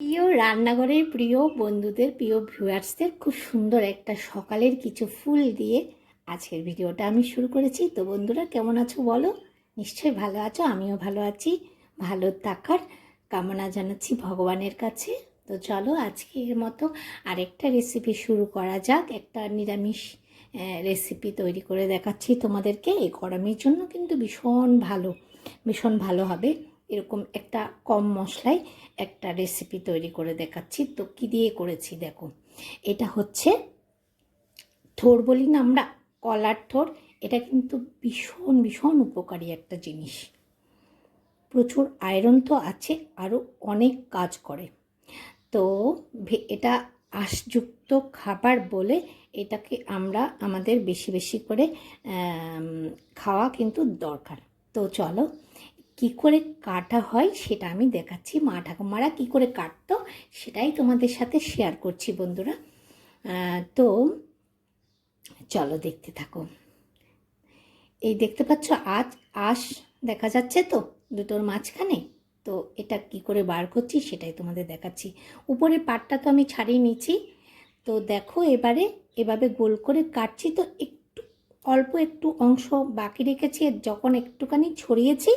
প্রিয় রান্নাঘরের প্রিয় বন্ধুদের, প্রিয় ভিউয়ার্সদের খুব সুন্দর একটা সকালের কিছু ফুল দিয়ে আজকের ভিডিওটা আমি শুরু করেছি। তো বন্ধুরা, কেমন আছো বলো? নিশ্চয়ই ভালো আছো, আমিও ভালো আছি। ভালো থাকার কামনা জানাচ্ছি ভগবানের কাছে। তো চলো আজকের মতো আরেকটা রেসিপি শুরু করা যাক। একটা নিরামিষ রেসিপি তৈরি করে দেখাচ্ছি তোমাদেরকে। এই গরমের জন্য কিন্তু ভীষণ ভালো ভীষণ ভালো হবে। এরকম একটা কম মশলায় একটা রেসিপি তৈরি করে দেখাচ্ছি। তো কী দিয়ে করেছি দেখো, এটা হচ্ছে থোর বলি না আমরা, কলার থোর। এটা কিন্তু ভীষণ ভীষণ উপকারী একটা জিনিস। প্রচুর আয়রন তো আছে আরও অনেক কাজ করে। তো এটা আশযুক্ত খাবার বলে এটাকে আমরা আমাদের বেশি বেশি করে খাওয়া কিন্তু দরকার। তো চলো কি করে কাটা হয় সেটা আমি দেখাচ্ছি। মা ঠাকুমারা কি করে কাটতো সেটাই তোমাদের সাথে শেয়ার করছি বন্ধুরা। তো চলো দেখতে থাকো। এই দেখতে পাচ্ছ আজ আঁশ দেখা যাচ্ছে তো দুটোর মাঝখানে। তো এটা কি করে বার করছি সেটাই তোমাদের দেখাচ্ছি। উপরের পাটটা তো আমি ছাড়িয়ে নিচ্ছি তো দেখো এবারে এভাবে গোল করে কাটছি তো একটু অল্প একটু অংশ বাকি রেখেছি, যখন একটুখানি ছড়িয়েছি,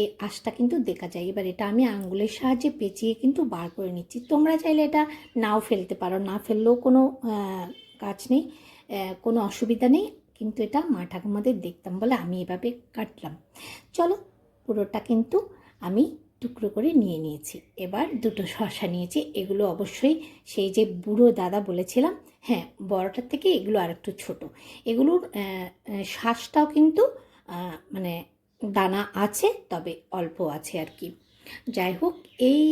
এই আঁশটা কিন্তু দেখা যায়। এবার এটা আমি আঙ্গুলের সাহায্যে পেঁচিয়ে কিন্তু বার করে নিচ্ছি। তোমরা চাইলে এটা নাও ফেলতে পারো। না ফেললেও কোনো কাজ নেই কোনো অসুবিধা নেই। কিন্তু এটা মা ঠাকুমাদের দেখতাম বলে আমি এভাবে কাটলাম। চলো পুরোটা কিন্তু আমি টুকরো করে নিয়ে নিয়েছি। এবার দুটো শসা নিয়েছি। এগুলো অবশ্যই সেই যে বুড়ো দাদা বলেছিলাম হ্যাঁ বড়টার থেকে এগুলো আর একটু ছোটো। এগুলোর শ্বাসটাও কিন্তু মানে দানা আছে, তবে অল্প আছে আর কি। যাই হোক, এই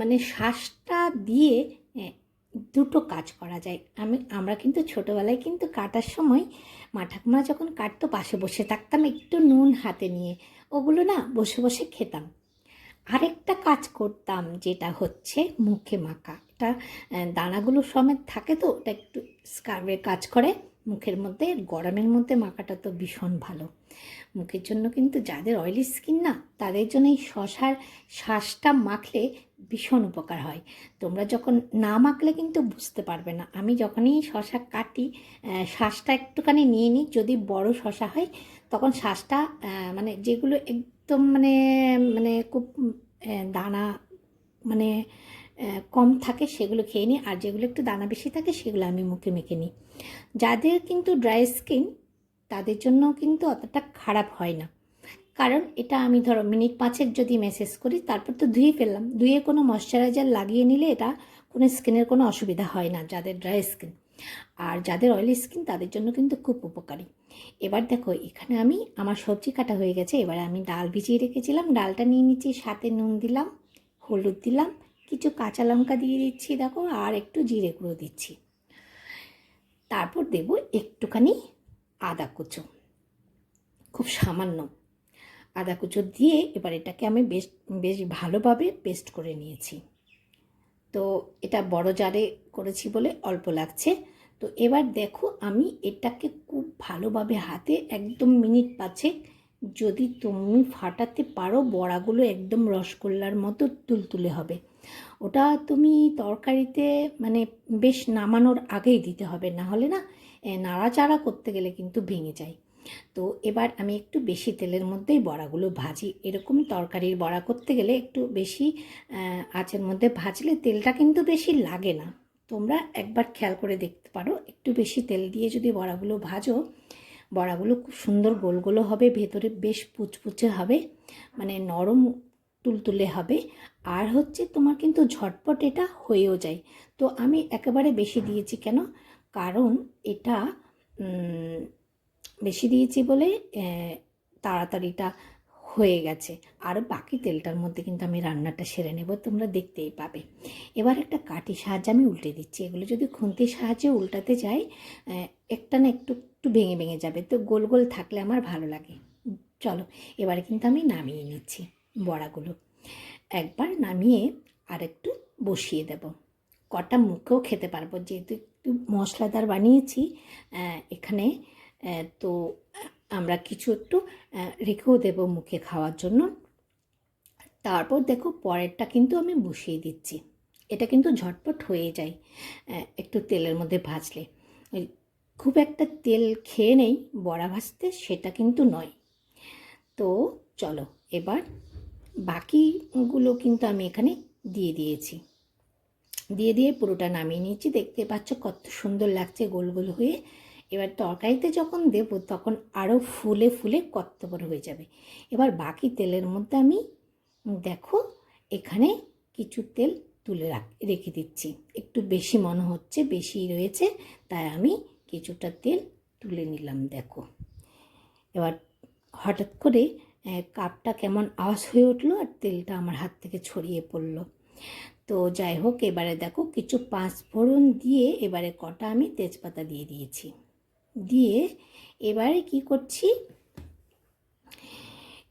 মানে শ্বাসটা দিয়ে দুটো কাজ করা যায়। আমি, আমরা কিন্তু ছোটোবেলায় কিন্তু কাটার সময় মা ঠাকুমা যখন কাটতো, পাশে বসে থাকতাম, একটু নুন হাতে নিয়ে। ওগুলো না বসে বসে খেতাম। আরেকটা কাজ করতাম যেটা হচ্ছে মুখে মাখা। এটা দানাগুলো সমেত থাকে তো ওটা একটু স্কার্বের কাজ করে, মুখের মধ্যে গরমের মধ্যে মাখাটা তো ভীষণ ভালো। মুখের জন্য কিন্তু যাদের অয়েলি স্কিন না, তাদের জন্য এই শশার শ্বাসটা মাখলে ভীষণ উপকার হয়। তোমরা যখন না মাখলে কিন্তু বুঝতে পারবে না। আমি যখনই শশা কাটি শ্বাসটা একটুখানি নিয়ে নিই, যদি বড় শশা হয়, তখন শ্বাসটা মানে যেগুলো একদম মানে মানে খুব দানা মানে কম থাকে সেগুলো খেয়ে নিই। আর যেগুলো একটু দানা বেশি থাকে সেগুলো আমি মুখে মেখে নিই। যাদের কিন্তু ড্রাই স্কিন তাদের জন্য কিন্তু অতটা খারাপ হয় না। কারণ এটা আমি ধরো মিনিট পাঁচেক যদি মেসেজ করি, তারপর তো ধুয়ে ফেললাম। ধুয়ে কোনো ময়শ্চারাইজার লাগিয়ে নিলে এটা কোনো স্কিনের কোনো অসুবিধা হয় না, যাদের ড্রাই স্কিন আর যাদের অয়েলি স্কিন তাদের জন্য কিন্তু খুব উপকারী। এবার দেখো, এখানে আমি আমার সবজি কাটা হয়ে গেছে। এবার আমি ডাল ভিজিয়ে রেখেছিলাম। ডালটা নিয়ে নিচ্ছি, সাথে নুন দিলাম, হলুদ দিলাম, কিছু কাঁচা লঙ্কা দিয়ে দিচ্ছি, দেখো, আর একটু জিরে গুঁড়ো দিচ্ছি। তারপর দেব একটুখানি আদা কুচো, খুব সামান্য আদা কুচো দিয়ে এবার এটাকে আমি বেশ বেশ ভালোভাবে পেস্ট করে নিয়েছি। তো এটা বড় জারে করেছি বলে অল্প লাগছে। তো এবার দেখো আমি এটাকে খুব ভালোভাবে হাতে একদম মিনিট পাঁচেক যদি তুমি ফাটাতে পারো, বড়াগুলো একদম রসগোল্লার মতো তুলতুলে হবে। ওটা তুমি তরকারিতে মানে বেশ নামানোর আগেই দিতে হবে না হলে না নাড়াচাড়া করতে গেলে কিন্তু ভেঙে যায়। তো এবার আমি একটু বেশি তেলের মধ্যেই বড়াগুলো ভাজি। এরকম তরকারির বড়া করতে গেলে একটু বেশি আঁচের মধ্যে ভাজলে তেলটা কিন্তু বেশি লাগে না। তোমরা একবার খেয়াল করে দেখতে পারো। একটু বেশি তেল দিয়ে যদি বড়াগুলো ভাজো, বড়াগুলো খুব সুন্দর গোল গোল হবে, ভেতরে বেশ পুচপুচে হবে মানে নরম তুলতুলে হবে। আর হচ্ছে তোমার কিন্তু ঝটপট এটা হয়েও যায়। তো আমি একেবারে বেশি দিয়েছি কেন? কারণ এটা বেশি দিয়েছি বলে তাড়াতাড়িটা হয়ে গেছে। আর বাকি তেলটার মধ্যে কিন্তু আমি রান্নাটা সেরে নেব, তোমরা দেখতেই পাবে। এবার একটা কাঠির সাহায্যে আমি উল্টে দিচ্ছি। এগুলো যদি খুন্তির সাহায্যে উল্টাতে যাই একটা না একটু একটু ভেঙে ভেঙে যাবে। তো গোল গোল থাকলে আমার ভালো লাগে। চলো, এবারে কিন্তু আমি নামিয়ে নিচ্ছি বড়াগুলো। একবার নামিয়ে আর একটু বসিয়ে দেব। কটা মুখেও খেতে পারব। যেহেতু একটু মশলাদার বানিয়েছি এখানে তো আমরা কিছু একটু রেখেও দেবো মুখে খাওয়ার জন্য। তারপর দেখো পরেরটা কিন্তু আমি বসিয়ে দিচ্ছি। এটা কিন্তু ঝটপট হয়ে যায় একটু তেলের মধ্যে ভাজলে। খুব একটা তেল খেয়ে নেই, বড়া ভাজতে সেটা কিন্তু নয়। তো চলো, এবার বাকিগুলো কিন্তু আমি এখানে দিয়ে দিয়েছি। দিয়ে দিয়ে পুরোটা নামিয়ে নিয়েছি। দেখতে পাচ্ছ কত সুন্দর লাগছে গোল গোল হয়ে। এবার তরকারিতে যখন দেব, তখন আরও ফুলে ফুলে কত হয়ে যাবে। এবার বাকি তেলের মধ্যে আমি, দেখো, এখানে কিছু তেল তুলে রাখ, রেখে দিচ্ছি। একটু বেশি মনে হচ্ছে বেশি রয়েছে, তাই আমি কিছুটা তেল তুলে নিলাম, দেখো। এবার হঠাৎ করে কাপটা কেমন আওয়াজ হয়ে উঠল আর তেলটা আমার হাত থেকে ছড়িয়ে পড়ল। তো যাই হোক, এবারে দেখো, কিছু পাঁচ ফোড়ন দিয়ে এবারে কটা আমি তেজপাতা দিয়ে দিয়েছি। দিয়ে এবারে কি করছি?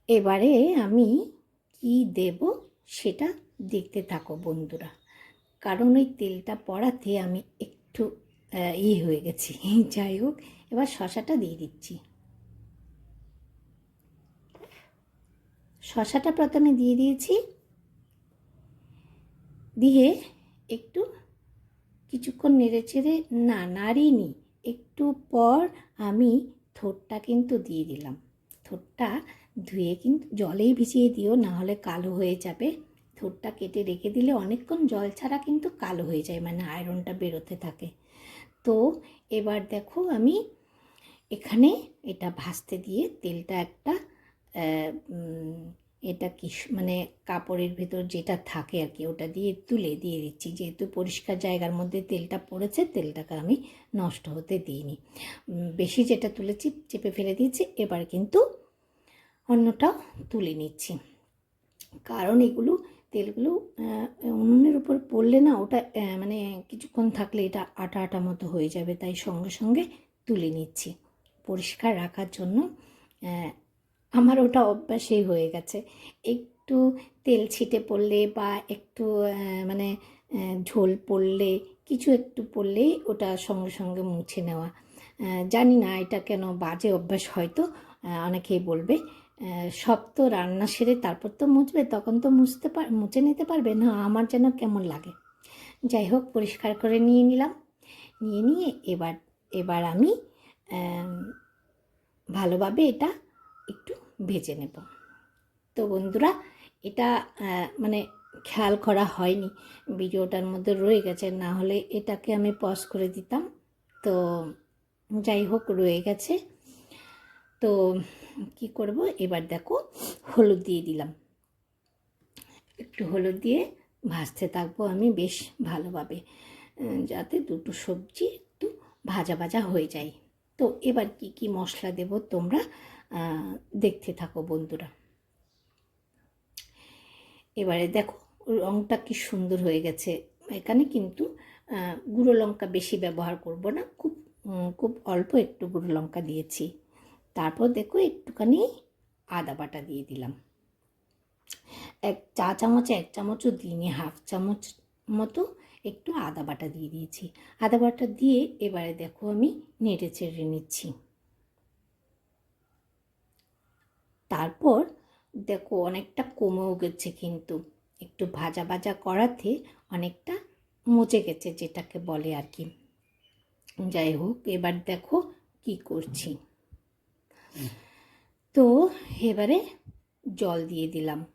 এবারে আমি কি দেব সেটা দেখতে থাকো বন্ধুরা। কারণ ওই তেলটা পড়াতে আমি একটু ই হয়ে গেছি। যাই হোক, এবার শশাটা দিয়ে দিচ্ছি। শশাটা প্রথমে দিয়ে দিয়েছি। দিয়ে একটু কিছুক্ষণ নেড়ে চেড়ে না, নাড়িয়ে নাড়িনি একটু পর আমি থোটটা কিন্তু দিয়ে দিলাম। থোটটা ধুয়ে কিন্তু জলেই ভিজিয়ে দিও, না হলে কালো হয়ে যাবে। থোটটা কেটে রেখে দিলে অনেকক্ষণ জল ছাড়া কিন্তু কালো হয়ে যায় মানে আয়রনটা বেরোতে থাকে। তো এবার দেখো আমি এখানে এটা ভাজতে দিয়ে তেলটা একটা এটা কি মানে কাপড়ের ভেতর যেটা থাকে আর কি, ওটা দিয়ে তুলে দিয়ে দিচ্ছি। যেহেতু পরিষ্কার জায়গার মধ্যে তেলটা পড়েছে, তেলটাকে আমি নষ্ট হতে দিইনি। বেশি যেটা তুলেছি, চেপে ফেলে দিয়েছি, এবার কিন্তু অন্যটাও তুলে নিচ্ছি। কারণ এগুলো, তেলগুলো উনুনের উপর পড়লে না ওটা মানে কিছুক্ষণ থাকলে এটা আটা আটা মতো হয়ে যাবে, তাই সঙ্গে সঙ্গে তুলে নিচ্ছি। পরিষ্কার রাখার জন্য আমার ওটা অভ্যাসেই হয়ে গেছে। একটু তেল ছিটে পড়লে বা একটু মানে ঝোল পড়লে, কিছু একটু পড়লেই ওটা সঙ্গে সঙ্গে মুছে নেওয়া। জানি না এটা কেন বাজে অভ্যাস হয়তো অনেকেই বলবে। সব তো রান্না সেরে তারপর তো মুছবে, তখন তো মুছতে পার মুছে নিতে পারবে। না, আমার যেন কেমন লাগে। যাই হোক, পরিষ্কার করে নিয়ে নিলাম। নিয়ে নিয়ে এবার এবার আমি ভালোভাবে এটা একটু ভেজে নেব। তো বন্ধুরা, এটা মানে খেয়াল করা হয়নি, ভিডিওটার মধ্যে রয়ে গেছে, না হলে এটাকে আমি পজ করে দিতাম। তো যাই হোক, রয়ে গেছে। তো কি করব, এবার দেখো, হলুদ দিয়ে দিলাম। একটু হলুদ দিয়ে ভাজতে থাকব আমি বেশ ভালোভাবে যাতে দুটো সবজি একটু ভাজা ভাজা হয়ে যায়। তো এবার কি কি মশলা দেব তোমরা দেখতে থাকো বন্ধুরা। এবারে দেখো রঙটা কি সুন্দর হয়ে গেছে। এখানে কিন্তু গুঁড়ো লঙ্কা বেশি ব্যবহার করব না, খুব খুব অল্প একটু গুঁড়ো লঙ্কা দিয়েছি। তারপর দেখো, একটুখানি আদা বাটা দিয়ে দিলাম। এক চা চামচে, এক চামচও দিইনি, হাফ চামচ মতো একটু আদা বাটা দিয়ে দিয়েছি। আদা বাটা দিয়ে এবারে দেখো আমি নেড়ে চেড়ে নিচ্ছি। তারপর দেখো অনেকটা কমেও গেছে কিন্তু। একটু ভাজা ভাজা করাতে অনেকটা মচে গেছে যেটাকে বলে আর কি। যাই হোক, এবার দেখো কি করছি। তো এবারে জল দিয়ে দিলাম।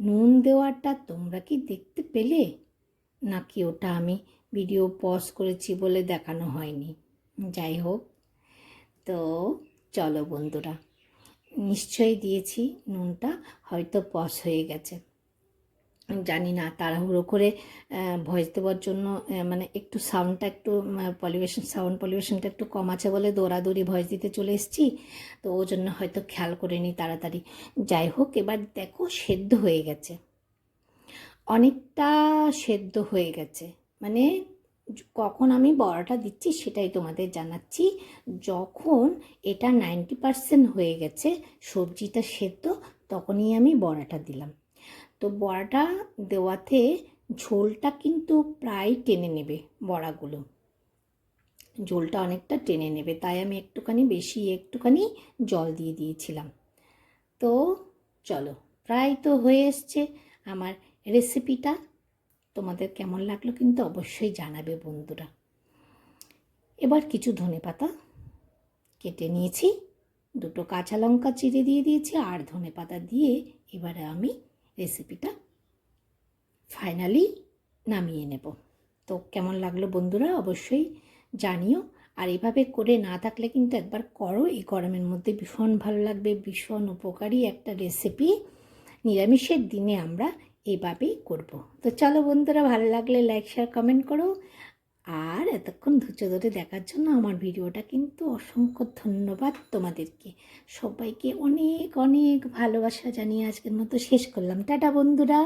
নুন দেওয়াটা তোমরা কি দেখতে পেলে? নাকি ওটা আমি ভিডিও পজ করেছি বলে দেখানো হয়নি? যাই হোক, তো চলো বন্ধুরা। নিশ্চয়ই দিয়েছি, নুনটা হয়তো পস হয়ে গেছে। জানি না, তাড়াহুড়ো করে ভয়েস দেওয়ার জন্য মানে একটু সাউন্ডটা একটু পলিউশন সাউন্ড পলিউশনটা একটু কম আছে বলে দৌড়াদৌড়ি, ভয়েস দিতে চলে এসেছি। তো ও জন্য হয়তো খেয়াল করে নিই তাড়াতাড়ি। যাই হোক, এবার দেখো সেদ্ধ হয়ে গেছে। অনেকটা সেদ্ধ হয়ে গেছে। মানে কখন আমি বড়াটা দিচ্ছি সেটাই তোমাদের জানাচ্ছি। যখন এটা নাইনটি পারসেন্ট হয়ে গেছে, সবজিটা সেদ্ধ, তখনই আমি বড়াটা দিলাম। তো বড়াটা দেওয়াতে ঝোলটা কিন্তু প্রায় টেনে নেবে বড়াগুলো। ঝোলটা অনেকটা টেনে নেবে, তাই আমি একটুখানি বেশি, একটুখানি জল দিয়ে দিয়েছিলাম। তো চলো, প্রায় তো হয়ে এসছে আমার রেসিপিটা তোমাদের কেমন লাগল কিন্তু অবশ্যই জানাবে বন্ধুরা। এবার কিছু ধনে পাতা কেটে নিয়েছি, দুটো কাঁচা লঙ্কা চিড়ে দিয়ে দিয়েছি আর ধনে পাতা দিয়ে এবারে আমি রেসিপিটা ফাইনালি নামিয়ে নেব। তো কেমন লাগল বন্ধুরা অবশ্যই জানিও। আর এভাবে করে না থাকলে কিন্তু একবার করো, এই গরমের মধ্যে ভীষণ ভালো লাগবে, ভীষণ উপকারী একটা রেসিপি নিরামিষের দিনে আমরা এইভাবেই করব। তো চলো বন্ধুরা, ভালো লাগলে লাইক শেয়ার কমেন্ট করো। আর এতক্ষণ ধৈর্য ধরে দেখার জন্য আমার ভিডিওটা কিন্তু অসংখ্য ধন্যবাদ তোমাদেরকে। সবাইকে অনেক অনেক ভালোবাসা জানিয়ে আজকের মতো শেষ করলাম। টাটা বন্ধুরা।